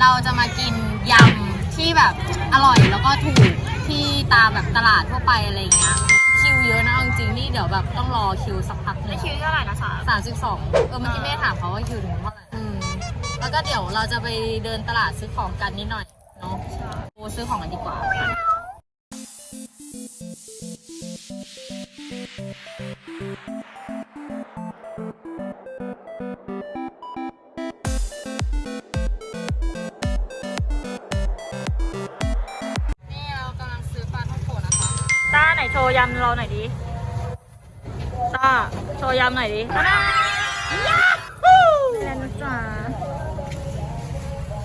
ค่ะเราจะมากินยำที่แบบอร่อยแล้วก็ถูกที่ตามแบบตลาดทั่วไปอะไรอย่างเงี้ยคิวเยอะนะเอาจริงๆนี่เดี๋ยวแบบต้องรอคิวสักพักหนึง คิวเท่าไหร่นะคะสามสิบสองเออเมื่อกี้แม่ถามเขาว่าคิวถึงเท่าไหร่อืม แล้วก็เดี๋ยวเราจะไปเดินตลาดซื้อของกันนิดหน่อยเนาะโอ้ซื้อของกันดีกว่านี่ ไหนโชว์ยำเราหน่อยดิต้าโชว์ยำหน่อยดิต้าย้าฮู้แม่นะจ๊ะ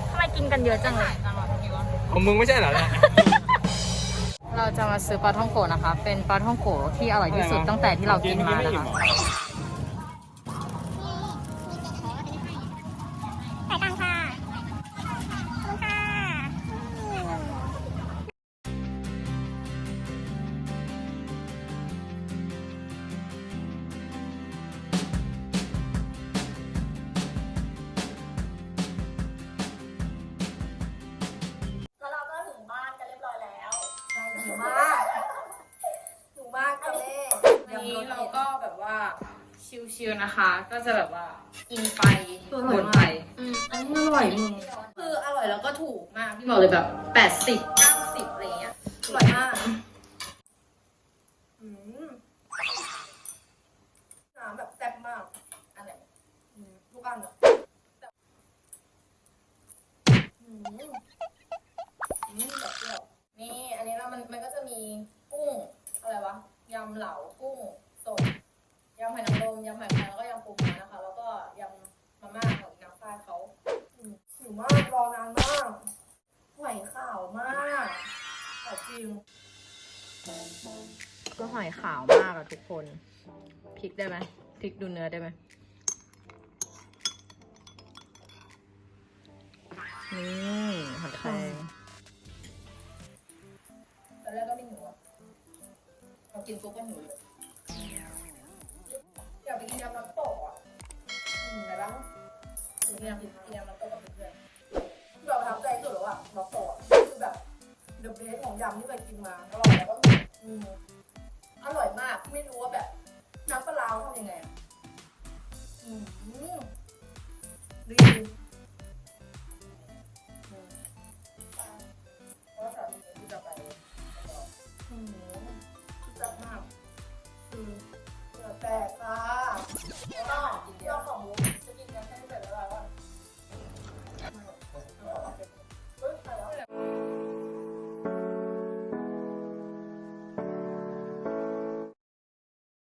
ทำไมกินกันเยอะจังเลยของมึงไม่ใช่เหรอเนี่ย เราจะมาซื้อปลาท่องโกะนะคะ เป็นปลาท่องโกะที่อร่อยที่สุดตั้งแต่ที่เรากินมานะคะ ชิลๆนะคะ ก็จะแบบว่ากินไปบ่นไป อืมอันนี้อร่อยมึงคืออร่อยแล้วก็ถูกมากพี่บอกเลยแบบแปดสิบเก้าสิบอะไรเงี้ยอร่อยมากอืมน้ำแบบแซ่บมากอันไหนอืมทุกอันอะอืมอืมแบบเปรี้ยวนี่อันนี้นะมันมันก็จะมีกุ้งอะไรวะยำเหลากุ้งสด ยำหอยนางรมยำหอยแครงแล้วก็ยำปูม้านะคะ แล้วก็ยำมาม่าของน้ำฟ้าเขาอืมหิวมากรอนานมากหอยขาวมากขาวจริงก็หอยขาวมากอะทุกคนพริกได้ไหมพริกดูเนื้อได้ไหมนี่หอยแครงตอนแรกก็ไม่หิวอะพอกินปุ๊บก็หิวเลยอย ที่นั่งที่นั่งน้ำตกกับเพื่อนๆแบเราทำใจสุดหรอวอะน้ำต่อคือแบบเดอะเบสของยำที่ไปกินมาอร่อยแล้วก็อืมอร่อยมากไม่รู้ว่าแบบน้ำปลาร้าทำยังไงอืมดีหืมจับมากเกือแตกค่ะ